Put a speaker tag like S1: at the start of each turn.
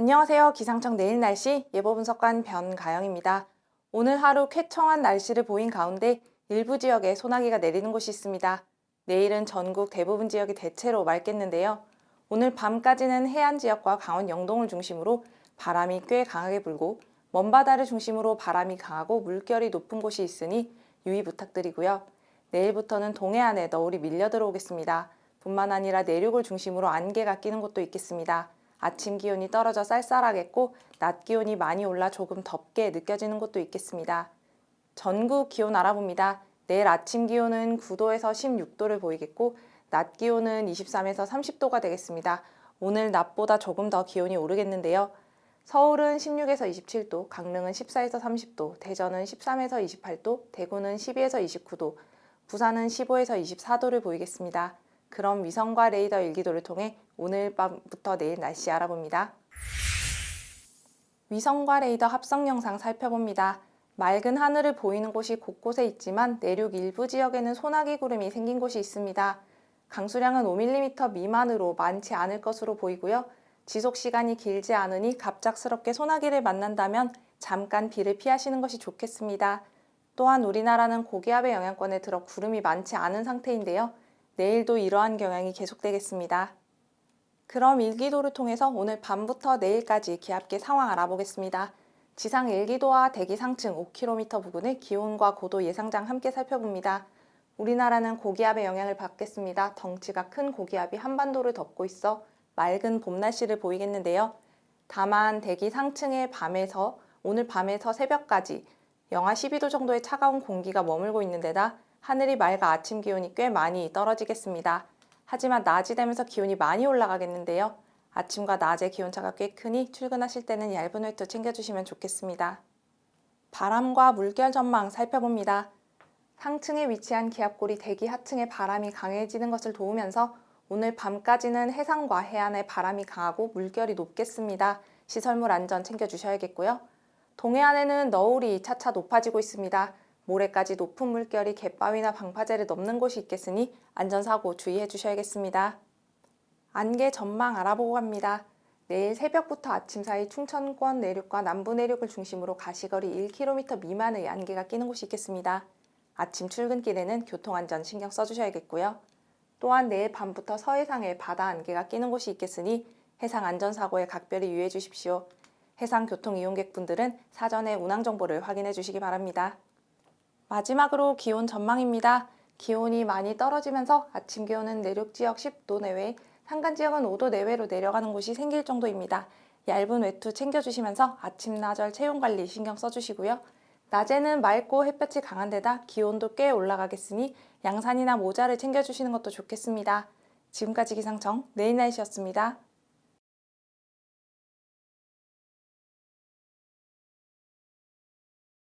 S1: 안녕하세요. 기상청 내일 날씨 예보 분석관 변가영입니다. 오늘 하루 쾌청한 날씨를 보인 가운데 일부 지역에 소나기가 내리는 곳이 있습니다. 내일은 전국 대부분 지역이 대체로 맑겠는데요. 오늘 밤까지는 해안 지역과 강원 영동을 중심으로 바람이 꽤 강하게 불고 먼바다를 중심으로 바람이 강하고 물결이 높은 곳이 있으니 유의 부탁드리고요. 내일부터는 동해안에 너울이 밀려 들어오겠습니다. 뿐만 아니라 내륙을 중심으로 안개가 끼는 곳도 있겠습니다. 아침 기온이 떨어져 쌀쌀하겠고 낮 기온이 많이 올라 조금 덥게 느껴지는 곳도 있겠습니다. 전국 기온 알아봅니다. 내일 아침 기온은 9도에서 16도를 보이겠고 낮 기온은 23에서 30도가 되겠습니다. 오늘 낮보다 조금 더 기온이 오르겠는데요. 서울은 16에서 27도, 강릉은 14에서 30도, 대전은 13에서 28도, 대구는 12에서 29도, 부산은 15에서 24도를 보이겠습니다. 그럼 위성과 레이더 일기도를 통해 오늘 밤부터 내일 날씨 알아봅니다. 위성과 레이더 합성 영상 살펴봅니다. 맑은 하늘을 보이는 곳이 곳곳에 있지만 내륙 일부 지역에는 소나기 구름이 생긴 곳이 있습니다. 강수량은 5mm 미만으로 많지 않을 것으로 보이고요. 지속 시간이 길지 않으니 갑작스럽게 소나기를 만난다면 잠깐 비를 피하시는 것이 좋겠습니다. 또한 우리나라는 고기압의 영향권에 들어 구름이 많지 않은 상태인데요. 내일도 이러한 경향이 계속되겠습니다. 그럼 일기도를 통해서 오늘 밤부터 내일까지 기압계 상황 알아보겠습니다. 지상 일기도와 대기 상층 5km 부근의 기온과 고도 예상장 함께 살펴봅니다. 우리나라는 고기압의 영향을 받겠습니다. 덩치가 큰 고기압이 한반도를 덮고 있어 맑은 봄 날씨를 보이겠는데요. 다만 대기 상층의 밤에서 오늘 밤에서 새벽까지 영하 12도 정도의 차가운 공기가 머물고 있는 데다 하늘이 맑아 아침 기온이 꽤 많이 떨어지겠습니다. 하지만 낮이 되면서 기온이 많이 올라가겠는데요. 아침과 낮의 기온차가 꽤 크니 출근하실 때는 얇은 외투 챙겨주시면 좋겠습니다. 바람과 물결 전망 살펴봅니다. 상층에 위치한 기압골이 대기 하층에 바람이 강해지는 것을 도우면서 오늘 밤까지는 해상과 해안에 바람이 강하고 물결이 높겠습니다. 시설물 안전 챙겨주셔야겠고요. 동해안에는 너울이 차차 높아지고 있습니다. 모레까지 높은 물결이 갯바위나 방파제를 넘는 곳이 있겠으니 안전사고 주의해 주셔야겠습니다. 안개 전망 알아보고 갑니다. 내일 새벽부터 아침 사이 충청권 내륙과 남부 내륙을 중심으로 가시거리 1km 미만의 안개가 끼는 곳이 있겠습니다. 아침 출근길에는 교통안전 신경 써주셔야겠고요. 또한 내일 밤부터 서해상에 바다 안개가 끼는 곳이 있겠으니 해상 안전사고에 각별히 유의해 주십시오. 해상 교통 이용객분들은 사전에 운항 정보를 확인해 주시기 바랍니다. 마지막으로 기온 전망입니다. 기온이 많이 떨어지면서 아침 기온은 내륙 지역 10도 내외, 산간 지역은 5도 내외로 내려가는 곳이 생길 정도입니다. 얇은 외투 챙겨주시면서 아침 나절 체온 관리 신경 써주시고요. 낮에는 맑고 햇볕이 강한 데다 기온도 꽤 올라가겠으니 양산이나 모자를 챙겨주시는 것도 좋겠습니다. 지금까지 기상청 내일 날씨였습니다.